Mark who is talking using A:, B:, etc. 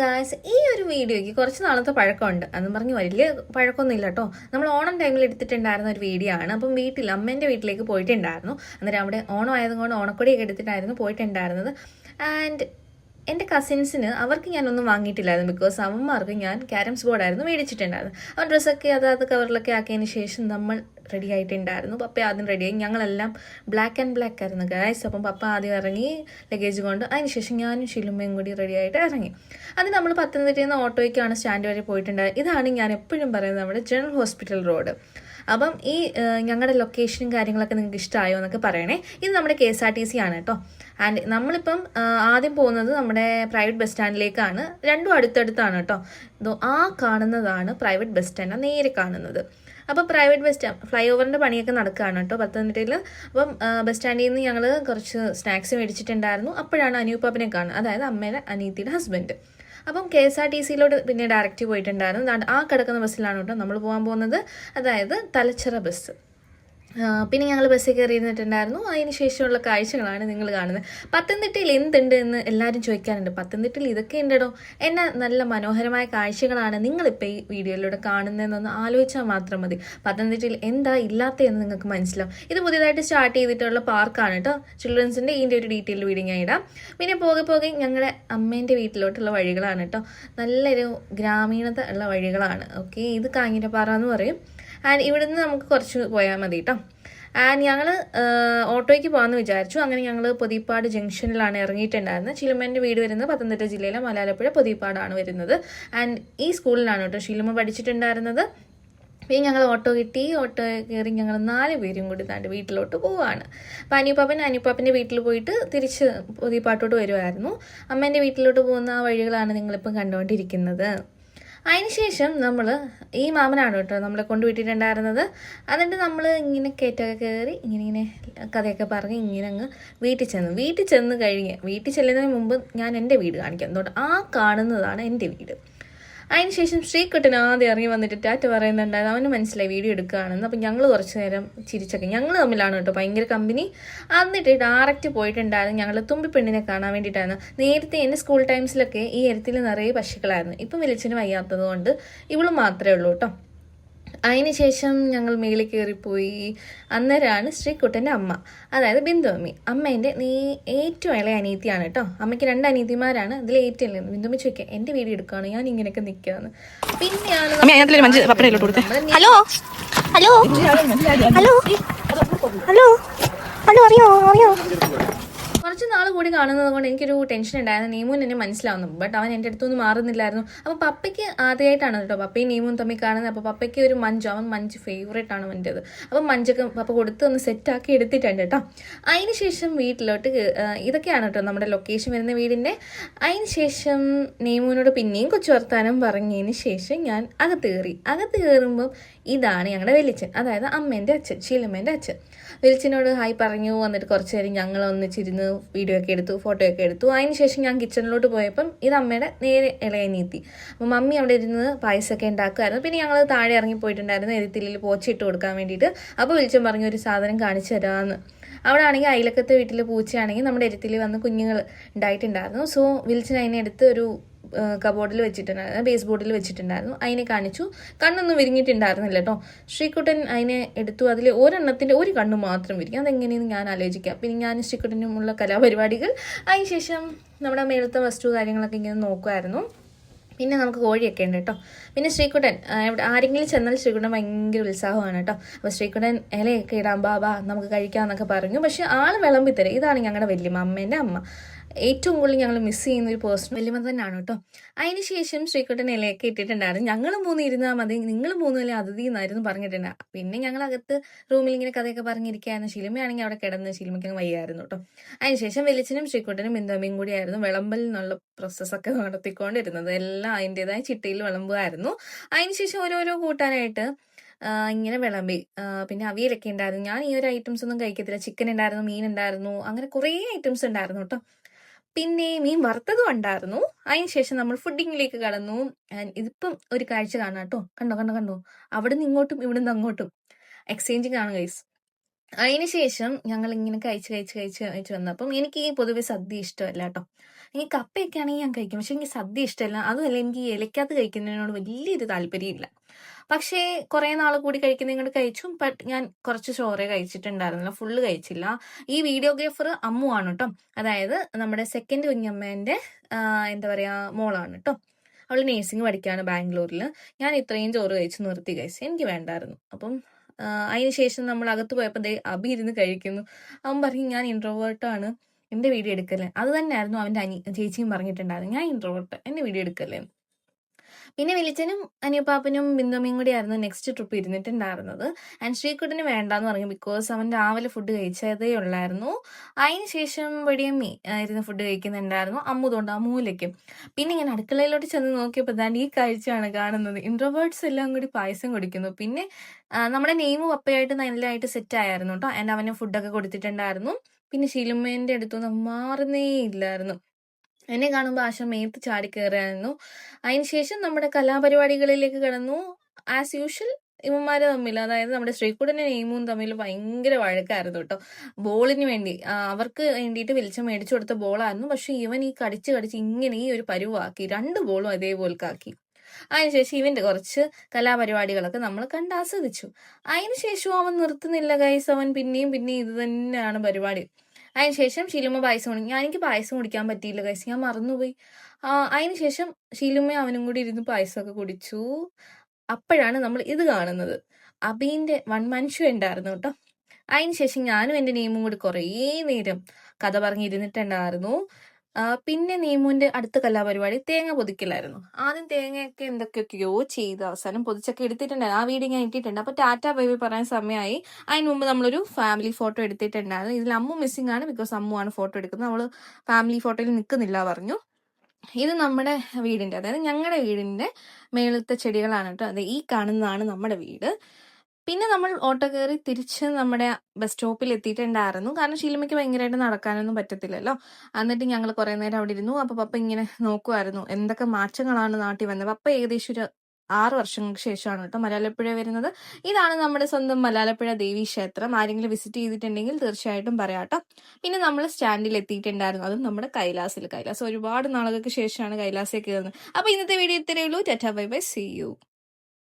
A: Guys ഈ ഒരു വീഡിയോയ്ക്ക് കുറച്ച് നാളത്തെ പഴക്കമുണ്ട്. അതെന്ന് പറഞ്ഞ് വലിയ പഴക്കമൊന്നും ഇല്ല കേട്ടോ നമ്മൾ ഓണം ടൈമിൽ എടുത്തിട്ടുണ്ടായിരുന്ന ഒരു വീഡിയോ ആണ്. അപ്പം വീട്ടിൽ അമ്മേന്റെ വീട്ടിലേക്ക് പോയിട്ടുണ്ടായിരുന്നു. അന്നേരം അവിടെ ഓണം ആയതുകൊണ്ട് ഓണക്കൊടിയൊക്കെ എടുത്തിട്ടായിരുന്നു പോയിട്ടുണ്ടായിരുന്നത്. ആൻഡ് എന്റെ കസിൻസിന് അവർക്ക് ഞാനൊന്നും വാങ്ങിയിട്ടില്ലായിരുന്നു. ബിക്കോസ് അവന്മാർക്ക് ഞാൻ ക്യാരംസ് ബോർഡായിരുന്നു മേടിച്ചിട്ടുണ്ടായിരുന്നു അവൻ ഡ്രസ്സൊക്കെ അതാത് കവറിലൊക്കെ ആക്കിയതിന് ശേഷം നമ്മൾ റെഡി ആയിട്ടുണ്ടായിരുന്നു. പപ്പ ആദ്യം റെഡിയായി ഞങ്ങളെല്ലാം ബ്ലാക്ക് ആൻഡ് ബ്ലാക്ക് ആയിരുന്നു ഗൈസ് അപ്പം പപ്പ ആദ്യം ഇറങ്ങി ലഗേജ് കൊണ്ട് അതിനുശേഷം ഞാനും ഷിലുമ്മയും കൂടി റെഡി ആയിട്ട് ഇറങ്ങി. അത് നമ്മൾ പത്തനംതിട്ടയിൽ നിന്ന് ഓട്ടോയ്ക്കാണ് സ്റ്റാൻഡ് വരെ പോയിട്ടുണ്ടായത്. ഇതാണ് ഞാൻ എപ്പോഴും പറയുന്നത് നമ്മുടെ ജനറൽ ഹോസ്പിറ്റൽ റോഡ് അപ്പം ഈ ഞങ്ങളുടെ ലൊക്കേഷനും കാര്യങ്ങളൊക്കെ നിങ്ങൾക്ക് ഇഷ്ടമായോ എന്നൊക്കെ പറയണേ. ഇത് നമ്മുടെ K S R T C ആണ് കേട്ടോ. ആൻഡ് നമ്മളിപ്പം ആദ്യം പോകുന്നത് നമ്മുടെ പ്രൈവറ്റ് ബസ് സ്റ്റാൻഡിലേക്കാണ് രണ്ടും അടുത്തടുത്താണ് കേട്ടോ. ആ കാണുന്നതാണ് പ്രൈവറ്റ് ബസ് സ്റ്റാൻഡ് നേരെ കാണുന്നത്. അപ്പോൾ പ്രൈവറ്റ് ബസ് സ്റ്റാൻഡ് ഫ്ലൈ ഓവറിന്റെ പണിയൊക്കെ നടക്കുകയാണ് കേട്ടോ. പത്തനംതിട്ടയിൽ അപ്പം ബസ് സ്റ്റാൻഡിൽ നിന്ന് ഞങ്ങൾ കുറച്ച് സ്നാക്സ് മേടിച്ചിട്ടുണ്ടായിരുന്നു. അപ്പോഴാണ് അനൂപാപ്പിനെ കാണുന്നത്. അതായത് അമ്മയുടെ അനീത്തിയുടെ ഹസ്ബൻഡ് അപ്പം കെ എസ് ആർ ടി സിയിലോട്ട് പിന്നെ ഡയറക്റ്റ് പോയിട്ടുണ്ടായിരുന്നു. ആ കിടക്കുന്ന ബസ്സിലാണ് കേട്ടോ നമ്മൾ പോകാൻ പോകുന്നത്. അതായത് തലച്ചിറ ബസ് പിന്നെ ഞങ്ങൾ ബസ്സിൽ കയറി ഇരുന്നിട്ടുണ്ടായിരുന്നു അതിന് ശേഷമുള്ള കാഴ്ചകളാണ് നിങ്ങൾ കാണുന്നത്. പത്തനംതിട്ടയിൽ എന്തുണ്ട് എന്ന് എല്ലാവരും ചോദിക്കാറുണ്ട് പത്തനംതിട്ടയിൽ ഇതൊക്കെ ഉണ്ടോ എന്നെ നല്ല മനോഹരമായ കാഴ്ചകളാണ് നിങ്ങളിപ്പോൾ ഈ വീഡിയോയിലൂടെ കാണുന്നതെന്നൊന്ന് ആലോചിച്ചാൽ മാത്രം മതി. പത്തനംതിട്ടയിൽ എന്താ ഇല്ലാത്തതെന്ന് നിങ്ങൾക്ക് മനസ്സിലാവും. ഇത് പുതിയതായിട്ട് സ്റ്റാർട്ട് ചെയ്തിട്ടുള്ള പാർക്കാണ് കേട്ടോ ചിൽഡ്രൻസിന്റെ ഇതിന്റെ ഒരു ഡീറ്റെയിൽ വീഡിയോ ഞാൻ ഇടാം. പിന്നെ പോകെ പോകെ ഞങ്ങളുടെ അമ്മേന്റെ വീട്ടിലോട്ടുള്ള വഴികളാണ് കേട്ടോ നല്ലൊരു ഗ്രാമീണത ഉള്ള വഴികളാണ്. ഓക്കെ ഇത് കാഞ്ഞിരപ്പാറ എന്ന് പറയും. ആൻഡ് ഇവിടുന്ന് നമുക്ക് കുറച്ച് പോയാൽ മതി കേട്ടോ ആൻഡ് ഞങ്ങൾ ഓട്ടോയ്ക്ക് പോകാമെന്ന് വിചാരിച്ചു. അങ്ങനെ ഞങ്ങൾ പൊതിപ്പാട് ജംഗ്ഷനിലാണ് ഇറങ്ങിയിട്ടുണ്ടായിരുന്നത്. ചിലുമേന്റെ വീട് വരുന്നത് പത്തനംതിട്ട ജില്ലയിലെ മലയാളപ്പുഴ പൊതിപ്പാടാണ് വരുന്നത്. ആൻഡ് ഈ സ്കൂളിലാണ് കേട്ടോ ചിലുമ പഠിച്ചിട്ടുണ്ടായിരുന്നത്. പിന്നെ ഞങ്ങൾ ഓട്ടോ കിട്ടി. ഓട്ടോ കയറി ഞങ്ങൾ നാല് പേരും കൂടി താണ്ട് വീട്ടിലോട്ട് പോവാണ്. അപ്പം അനുപാപ്പൻ അനുപാപ്പന്റെ വീട്ടിൽ പോയിട്ട് തിരിച്ച് പൊതിപ്പാട്ടോട്ട് വരുമായിരുന്നു അമ്മേന്റെ വീട്ടിലോട്ട് പോകുന്ന ആ വഴികളാണ് നിങ്ങളിപ്പം കണ്ടുകൊണ്ടിരിക്കുന്നത് അതിനുശേഷം നമ്മൾ ഈ മാമനാണ് കേട്ടോ നമ്മളെ കൊണ്ടുവിട്ടിട്ടുണ്ടായിരുന്നത്. എന്നിട്ട് നമ്മൾ ഇങ്ങനെ കയറ്റൊക്കെ കയറി ഇങ്ങനെ ഇങ്ങനെ കഥയൊക്കെ പറഞ്ഞ് ഇങ്ങനെ അങ്ങ് വീട്ടിൽ ചെന്ന്. വീട്ടിൽ ചെന്ന് കഴിഞ്ഞ് വീട്ടിൽ ചെല്ലുന്നതിന് മുമ്പ് ഞാൻ എന്റെ വീട് കാണിക്കാം. എന്തുകൊണ്ട് ആ കാണുന്നതാണ് എന്റെ വീട്. അതിനുശേഷം ശ്രീകുട്ടൻ ആദ്യം ഇറങ്ങി വന്നിട്ട് ടാറ്റ പറയുന്നുണ്ടായിരുന്നു അവന് മനസ്സിലായി വീഡിയോ എടുക്കുകയാണെന്ന്. അപ്പം ഞങ്ങൾ കുറച്ച് നേരം ചിരിച്ചൊക്കെ. ഞങ്ങൾ തമ്മിലാണ് കേട്ടോ ഭയങ്കര കമ്പനി എന്നിട്ട് ഡയറക്റ്റ് പോയിട്ടുണ്ടായിരുന്നു. ഞങ്ങൾ തുമ്പി പെണ്ണിനെ കാണാൻ വേണ്ടിയിട്ടായിരുന്നു. നേരത്തെ എന്റെ സ്കൂൾ ടൈംസിലൊക്കെ ഈ ഇരത്തിൽ നിറയെ പശുക്കളായിരുന്നു ഇപ്പം വിളിച്ചിന് വയ്യാത്തത് കൊണ്ട് ഇവളും മാത്രമേ ഉള്ളൂ കേട്ടോ. അതിനുശേഷം ഞങ്ങൾ മേളിൽ കയറിപ്പോയി. അന്നേരമാണ് ശ്രീകുട്ടന്റെ അമ്മ അതായത് ബിന്ദു അമ്മി. അമ്മേന്റെ നീ ഏറ്റവും ഇളയ അനീതിയാണ് കേട്ടോ. അമ്മയ്ക്ക് രണ്ട് അനീതിമാരാണ് അതിൽ ഏറ്റവും ഇളയത് ബിന്ദു അമ്മ. ചോദിക്കുക എന്റെ വീഡിയോ എടുക്കുകയാണ് ഞാൻ ഇങ്ങനെയൊക്കെ നിൽക്കുകയാണ് പിന്നെയാണ്
B: ഹലോ? ഹലോ? ഹലോ? ഹലോ അറിയോ? അറിയോ?
A: കുറച്ച് നാൾ കൂടി കാണുന്നത് കൊണ്ട് എനിക്കൊരു ടെൻഷൻ ഉണ്ടായിരുന്നു. നീമുൻ എന്നെ മനസ്സിലാവുന്നു. ബട്ട് അവൻ എന്റെ അടുത്തൊന്നും മാറുന്നില്ലായിരുന്നു. അപ്പോൾ പപ്പയ്ക്ക് ആദ്യമായിട്ടാണ് കേട്ടോ പപ്പയും നീമും തമ്മിൽ കാണുന്നത്. അപ്പോൾ പപ്പയ്ക്ക് ഒരു മഞ്ച് അവൻ മഞ്ച് ഫേവറേറ്റ് ആണ് അവന്റെത്. അപ്പോൾ മഞ്ചൊക്കെ പപ്പ കൊടുത്ത് ഒന്ന് സെറ്റാക്കി എടുത്തിട്ടുണ്ട് കേട്ടോ. അതിന് ശേഷം വീട്ടിലോട്ട് ഇതൊക്കെയാണ് കേട്ടോ നമ്മുടെ ലൊക്കേഷൻ വരുന്ന വീടിന്റെ. അതിന് ശേഷം നീമുവിനോട് പിന്നെയും കൊച്ചു വർത്താനം പറഞ്ഞതിന് ശേഷം ഞാൻ അകത്ത് കയറി. അകത്ത് കയറുമ്പം ഇതാണ് ഞങ്ങളുടെ വെളിച്ചൻ. അതായത് അമ്മേന്റെ അച്ഛൻ ശീലമ്മേന്റെ അച്ഛൻ. വെളിച്ചനോട് ഹായ് പറഞ്ഞു. വന്നിട്ട് കുറച്ച് നേരം ഞങ്ങൾ ഒന്നിച്ചിരുന്ന് വീഡിയോ ഒക്കെ എടുത്തു ഫോട്ടോ ഒക്കെ എടുത്തു. അതിന് ശേഷം ഞാൻ കിച്ചണിലോട്ട് പോയപ്പം ഇത് അമ്മയുടെ നേരെ ഇളയ നീത്തി അപ്പം മമ്മി അവിടെ ഇരുന്ന് പായസമൊക്കെ ഉണ്ടാക്കുമായിരുന്നു പിന്നെ ഞങ്ങൾ താഴെ ഇറങ്ങി പോയിട്ടുണ്ടായിരുന്നു എരുത്തിലിൽ പോച്ചിട്ട് കൊടുക്കാൻ വേണ്ടിയിട്ട്. അപ്പോൾ വിളിച്ചും പറഞ്ഞു ഒരു സാധനം കാണിച്ചു തരാമെന്ന് അവിടെ ആണെങ്കിൽ അയലക്കത്തെ വീട്ടിൽ പൂച്ചയാണെങ്കിൽ നമ്മുടെ എരുത്തിൽ വന്ന് കുഞ്ഞുങ്ങൾ ഉണ്ടായിട്ടുണ്ടായിരുന്നു. സോ വിളിച്ചിന് അതിനെ എടുത്ത് ഒരു കബോർഡിൽ വെച്ചിട്ടുണ്ടായിരുന്നു ബേസ് ബോർഡിൽ വെച്ചിട്ടുണ്ടായിരുന്നു. അതിനെ കാണിച്ചു. കണ്ണൊന്നും വിരിഞ്ഞിട്ടുണ്ടായിരുന്നില്ല കേട്ടോ. ശ്രീകുട്ടൻ അതിനെ എടുത്തു. അതിൽ ഒരെണ്ണത്തിന്റെ ഒരു കണ്ണ് മാത്രം വിരിക്കും അതെങ്ങനെയെന്ന് ഞാൻ ആലോചിക്കാം. പിന്നെ ഞാൻ ശ്രീകുട്ടനുമുള്ള കലാപരിപാടികൾ. അതിനുശേഷം നമ്മുടെ മേളത്തെ വസ്തു കാര്യങ്ങളൊക്കെ ഇങ്ങനെ നോക്കുമായിരുന്നു. പിന്നെ നമുക്ക് കോഴിയൊക്കെ ഉണ്ട് കേട്ടോ. പിന്നെ ശ്രീകുട്ടൻ ഇവിടെ ആരെങ്കിലും ചെന്നാൽ ശ്രീകുട്ടൻ ഭയങ്കര ഉത്സാഹമാണ് കേട്ടോ. അപ്പോൾ ശ്രീകുട്ടൻ ഇലയൊക്കെ ഇടാൻ ബാബാ നമുക്ക് കഴിക്കാം എന്നൊക്കെ പറഞ്ഞു. പക്ഷേ ആൾ വിളമ്പി തരും ഇതാണ് ഞങ്ങളുടെ വല്യമ്മ അമ്മേന്റെ അമ്മ. ഏറ്റവും കൂടുതൽ ഞങ്ങൾ മിസ് ചെയ്യുന്ന ഒരു പേഴ്സൺ വലിയ തന്നെയാണ് കേട്ടോ അതിന് ശേഷം ശ്രീകുട്ടൻ ഇലയൊക്കെ ഇട്ടിട്ടുണ്ടായിരുന്നു. ഞങ്ങൾ മൂന്ന് ഇരുന്നാൽ മതി. നിങ്ങൾ വലിയ അതിഥി എന്നായിരുന്നു പറഞ്ഞിട്ടുണ്ട്. പിന്നെ ഞങ്ങൾ അകത്ത് റൂമിൽ ഇങ്ങനെ കഥയൊക്കെ പറഞ്ഞിരിക്കുകയായിരുന്നു. ശിലിമയാണെങ്കിൽ അവിടെ കിടന്ന് ശിലിമയ്ക്ക് വയ്യായിരുന്നു കേട്ടോ അതിനുശേഷം വെളിച്ചനും ശ്രീകുട്ടനും ബിന്ദുമ്മയും കൂടിയായിരുന്നു വിളമ്പൽ എന്നുള്ള പ്രോസസ്സൊക്കെ നടത്തിക്കൊണ്ടിരുന്നത്. എല്ലാം അതിന്റെതായ ചിട്ടയിൽ വിളമ്പുമായിരുന്നു. അതിനുശേഷം ഓരോരോ കൂട്ടാനായിട്ട് ഇങ്ങനെ വിളമ്പി. പിന്നെ അവിയലൊക്കെ ഉണ്ടായിരുന്നു. ഞാൻ ഈ ഒരു ഐറ്റംസ് ഒന്നും കഴിക്കത്തില്ല. ചിക്കൻ ഉണ്ടായിരുന്നു മീൻ ഉണ്ടായിരുന്നു. അങ്ങനെ കുറേ ഐറ്റംസ് ഉണ്ടായിരുന്നു കേട്ടോ പിന്നെ മീൻ വറുത്തതും ഉണ്ടായിരുന്നു. അതിനുശേഷം നമ്മൾ ഫുഡിങ്ങിലേക്ക് കടന്നു. ഇതിപ്പം ഒരു കാഴ്ച കാണാം കേട്ടോ. കണ്ടോ കണ്ടോ കണ്ടോ? അവിടെ നിന്ന് ഇങ്ങോട്ടും ഇവിടെ നിന്ന് അങ്ങോട്ടും. എക്സ്ചേഞ്ചിങ് ആണ് ഗൈസ് അതിന് ശേഷം ഞങ്ങൾ ഇങ്ങനെ കഴിച്ച് കഴിച്ച് കഴിച്ച് കഴിച്ച് വന്നപ്പം എനിക്ക് ഈ പൊതുവെ സദ്യ ഇഷ്ടമല്ല കേട്ടോ ഈ കപ്പയൊക്കെ ആണെങ്കിൽ ഞാൻ കഴിക്കും. പക്ഷെ എനിക്ക് സദ്യ ഇഷ്ടമല്ല. അതുമല്ല എനിക്ക് ഇലക്കകത്ത് കഴിക്കുന്നതിനോട് വലിയൊരു താല്പര്യമില്ല. പക്ഷേ കുറേ നാൾ കൂടി കഴിക്കുന്നതും കൊണ്ട് കഴിച്ചു. ബട്ട് ഞാൻ കുറച്ച് ചോറേ കഴിച്ചിട്ടുണ്ടായിരുന്നില്ല. ഫുള്ള് കഴിച്ചില്ല. ഈ വീഡിയോഗ്രാഫർ അമ്മു ആണ് കേട്ടോ അതായത് നമ്മുടെ സെക്കൻഡ് കുഞ്ഞമ്മേന്റെ എന്താ പറയുക മോളാണ് കേട്ടോ അവൾ നേഴ്സിംഗ് പഠിക്കുകയാണ് ബാംഗ്ലൂരിൽ ഞാൻ ഇത്രയും ചോറ് കഴിച്ച് നിർത്തി കഴിച്ചു എനിക്ക് വേണ്ടായിരുന്നു. അപ്പം ആ, അതിന് ശേഷം നമ്മൾ അകത്ത് പോയപ്പോൾ ദേ അബി ഇരുന്ന് കഴിക്കുന്നു. അവൻ പറയും ഞാൻ ഇൻട്രോവേർട്ടാണ് എന്റെ വീഡിയോ എടുക്കല്ലേ? അത് തന്നെയായിരുന്നു അവന്റെ അനി ചേച്ചിയും പറഞ്ഞിട്ടുണ്ടായിരുന്നു. ഞാൻ ഇൻട്രോവേർട്ട് എന്റെ വീഡിയോ എടുക്കല്ലേ. പിന്നെ വിളിച്ചനും അനിയപ്പാപ്പനും ബിന്ദമ്മയും കൂടി ആയിരുന്നു നെക്സ്റ്റ് ട്രിപ്പ് ഇരുന്നിട്ടുണ്ടായിരുന്നത്. ആൻഡ് ശ്രീകുട്ടന് വേണ്ടാന്ന് പറഞ്ഞു ബിക്കോസ് അവൻ രാവിലെ ഫുഡ് കഴിച്ചതേ ഉള്ളായിരുന്നു. അതിന് ശേഷം വടിയമ്മി ഇരുന്ന് ഫുഡ് കഴിക്കുന്നുണ്ടായിരുന്നു അമ്മു തൊണ്ട് അമ്മൂലയ്ക്കും പിന്നെ ഇങ്ങനെ അടുക്കളയിലോട്ട് ചെന്ന് നോക്കിയപ്പോൾ ദാണ്ട് ഈ കാഴ്ചയാണ് കാണുന്നത്. ഇൻട്രോവേർട്സ് എല്ലാം കൂടി പായസം കുടിക്കുന്നു. പിന്നെ നമ്മുടെ നെയ്മും പപ്പയായിട്ട് നല്ലതായിട്ട് സെറ്റ് ആയിരുന്നു കേട്ടോ ആൻഡ് അവന് ഫുഡൊക്കെ കൊടുത്തിട്ടുണ്ടായിരുന്നു. പിന്നെ ശിലുമേന്റെ അടുത്തൊന്നും മാറുന്നേ ഇല്ലായിരുന്നു. എന്നെ കാണുമ്പോൾ ആശ മേത്ത് ചാടി കയറിയായിരുന്നു അതിനുശേഷം നമ്മുടെ കലാപരിപാടികളിലേക്ക് കടന്നു. ആസ് യൂഷ്വൽ ഇവന്മാര് തമ്മിൽ അതായത് നമ്മുടെ ശ്രീകുടനും നെയ്മും തമ്മിൽ ഭയങ്കര വഴക്കായിരുന്നു കേട്ടോ. ബോളിന് വേണ്ടി അവർക്ക് വേണ്ടിയിട്ട് വെളിച്ചം മേടിച്ചു കൊടുത്ത ബോളായിരുന്നു. പക്ഷെ ഇവൻ ഈ കടിച്ച് കടിച്ച് ഇങ്ങനെ ഈ ഒരു പരുവാക്കി രണ്ട് ബോളും അതേപോലെക്കാക്കി അതിനുശേഷം ഇവന്റെ കുറച്ച് കലാപരിപാടികളൊക്കെ നമ്മൾ കണ്ട് ആസ്വദിച്ചു. അതിനുശേഷം അവൻ നിർത്തുന്നില്ല ഗൈസ് അവൻ പിന്നെയും പിന്നെയും ഇത് തന്നെയാണ് പരിപാടി. അതിനുശേഷം ഷീലുമ്മ പായസം കുടിക്കും ഞാൻ എനിക്ക് പായസം കുടിക്കാൻ പറ്റിയില്ല ഗൈസ് ഞാൻ മറന്നുപോയി. അതിനുശേഷം ഷീലുമ്മ അവനും കൂടി ഇരുന്ന് പായസമൊക്കെ കുടിച്ചു. അപ്പോഴാണ് നമ്മൾ ഇത് കാണുന്നത്. അബീന്റെ വൺ മൻ ഉണ്ടായിരുന്നു കേട്ടോ. അതിനുശേഷം ഞാനും എന്റെ നെയ്മും കൂടി കുറേ നേരം കഥ പറഞ്ഞിരുന്നിട്ടുണ്ടായിരുന്നു. പിന്നെ നീമുവിന്റെ അടുത്ത കലാപരിപാടി തേങ്ങ പൊതിക്കലായിരുന്നു. ആദ്യം തേങ്ങയൊക്കെ എന്തൊക്കെയൊക്കെയോ ചെയ്ത്. അവസാനം പൊതിച്ചൊക്കെ എടുത്തിട്ടുണ്ടായിരുന്നു ആ വീഡിയോ ഞാൻ ഇട്ടിട്ടുണ്ട്. അപ്പൊ ടാറ്റ ബേബി പറയാൻ സമയമായി. അതിന് മുമ്പ് നമ്മളൊരു ഫാമിലി ഫോട്ടോ എടുത്തിട്ടുണ്ടായിരുന്നു. ഇതിൽ അമ്മു മിസ്സിംഗ് ആണ് ബിക്കോസ് അമ്മു ആണ് ഫോട്ടോ എടുക്കുന്നത്. നമ്മൾ ഫാമിലി ഫോട്ടോയിൽ നിൽക്കുന്നില്ല പറഞ്ഞു. ഇത് നമ്മുടെ വീടിന്റെ അതായത് ഞങ്ങളുടെ വീടിന്റെ മേളത്തെ ചെടികളാണ് കേട്ടോ. അതെ ഈ കാണുന്നതാണ് നമ്മുടെ വീട്. പിന്നെ നമ്മൾ ഓട്ടോ കയറി തിരിച്ച് നമ്മുടെ ബസ് സ്റ്റോപ്പിൽ എത്തിയിട്ടുണ്ടായിരുന്നു. കാരണം ഷീലമ്മയ്ക്ക് ഭയങ്കരമായിട്ട് നടക്കാനൊന്നും പറ്റത്തില്ലല്ലോ. എന്നിട്ട് ഞങ്ങൾ കുറേ നേരം അവിടെ ഇരുന്നു. അപ്പൊ പപ്പ ഇങ്ങനെ നോക്കുമായിരുന്നു എന്തൊക്കെ മാറ്റങ്ങളാണ് നാട്ടിൽ വന്നത്? പപ്പ ഏകദേശം ഒരു ആറ് വർഷങ്ങൾക്ക് ശേഷമാണ് കേട്ടോ മലയാളപ്പുഴ വരുന്നത്. ഇതാണ് നമ്മുടെ സ്വന്തം മലയാളപ്പുഴ ദേവി ക്ഷേത്രം. ആരെങ്കിലും വിസിറ്റ് ചെയ്തിട്ടുണ്ടെങ്കിൽ തീർച്ചയായിട്ടും പറയാം കേട്ടോ. പിന്നെ നമ്മൾ സ്റ്റാൻഡിൽ എത്തിയിട്ടുണ്ടായിരുന്നു. അതും നമ്മുടെ കൈലാസിൽ. കൈലാസ് ഒരുപാട് നാളുകൾക്ക് ശേഷമാണ് കൈലാസിൽ കയറുന്നത്. അപ്പൊ ഇന്നത്തെ വീഡിയോ ഇത്രയേ ഉള്ളൂ. Tata bye bye. See you